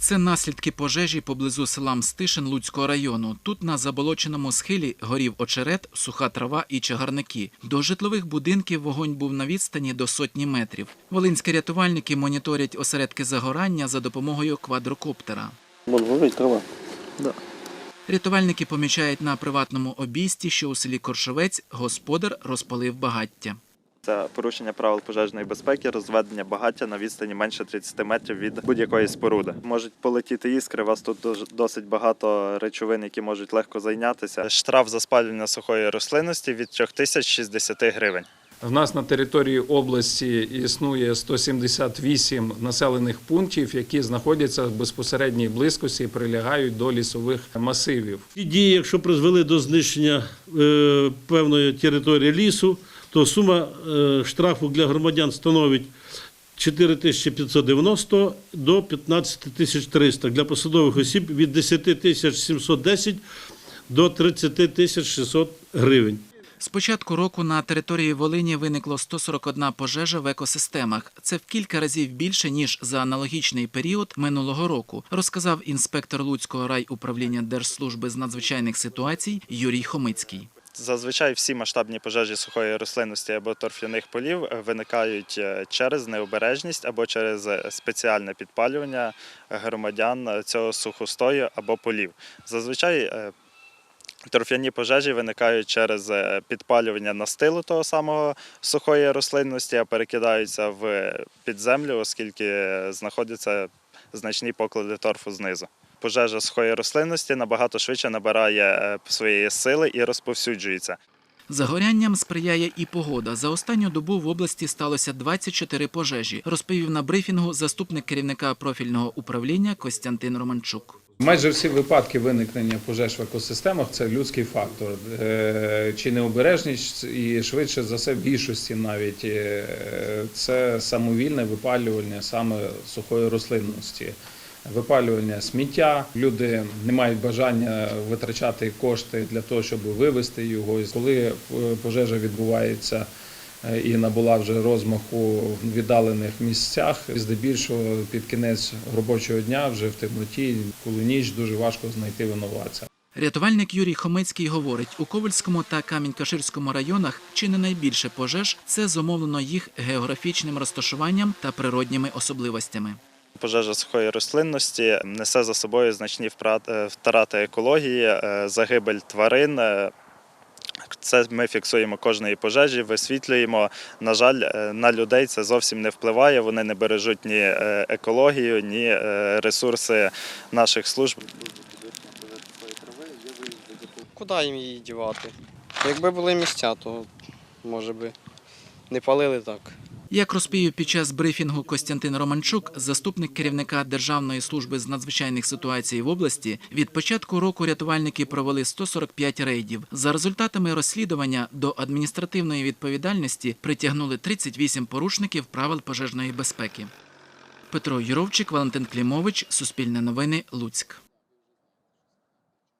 Це наслідки пожежі поблизу села Мстишин Луцького району. Тут на заболоченому схилі горів очерет, суха трава і чагарники. До житлових будинків вогонь був на відстані до сотні метрів. Волинські рятувальники моніторять осередки загорання за допомогою квадрокоптера. Вон горить трава. Рятувальники помічають на приватному обійсті, що у селі Коршовець господар розпалив багаття. Це порушення правил пожежної безпеки, розведення багаття на відстані менше 30 метрів від будь-якої споруди. Можуть полетіти іскри. У вас тут досить багато речовин, які можуть легко зайнятися. Штраф за спалювання сухої рослинності від 3060 гривень. В нас на території області існує 178 населених пунктів, які знаходяться в безпосередній близькості і прилягають до лісових масивів. Ці дії, якщо призвели до знищення е, певної території лісу, то сума е, штрафу для громадян становить 4590 до 15 300. Для посадових осіб від 10 710 до 30 600 гривень. З початку року на території Волині виникло 141 пожежа в екосистемах. Це в кілька разів більше ніж за аналогічний період минулого року, розказав інспектор Луцького райуправління Держслужби з надзвичайних ситуацій Юрій Хомицький. Зазвичай всі масштабні пожежі сухої рослинності або торфяних полів е, виникають е, через необережність або через е, спеціальне підпалювання громадян цього сухостою або полів. Зазвичай торфяні пожежі виникають через е, підпалювання настилу того самого сухої рослинності, а перекидаються в підземлю, оскільки знаходяться значні поклади торфу знизу. Пожежа сухої рослинності набагато швидше набирає е, своєї сили і розповсюджується. Загорянням сприяє і погода. За останню добу в області сталося 24 пожежі, розповів на брифінгу заступник керівника профільного управління Костянтин Романчук. Майже всі випадки виникнення пожеж в екосистемах це людський фактор. Е, Чи необережність і швидше за все більшості навіть е, це самовільне випалювання саме сухої рослинності. Випалювання сміття, люди не мають бажання витрачати кошти для того, щоб вивезти його. І Коли е, пожежа відбувається і набула вже розмаху в віддалених місцях, здебільшого під кінець робочого дня, вже в темноті, коли ніч дуже важко знайти винуватця. Рятувальник Юрій Хомицький говорить, у Ковальському та Камінь-Каширському районах чи не найбільше пожеж це зумовлено їх географічним розташуванням та природніми особливостями. Пожежа сухої рослинності несе за собою значні е, втрати екології, е, загибель тварин. Це ми фіксуємо кожної пожежі, висвітлюємо. На жаль, е, на людей це зовсім не впливає. Вони не бережуть ні е, екологію, ні е, ресурси наших служб. Куди їм її дівати? Якби були місця, то може би не палили так. Як розповів під час брифінгу Костянтин Романчук, заступник керівника Державної служби з надзвичайних ситуацій в області, від початку року рятувальники провели 145 рейдів. За результатами розслідування до адміністративної відповідальності притягнули 38 порушників правил пожежної безпеки. Петро Юровчик, Валентин Клімович, Суспільне новини, Луцьк.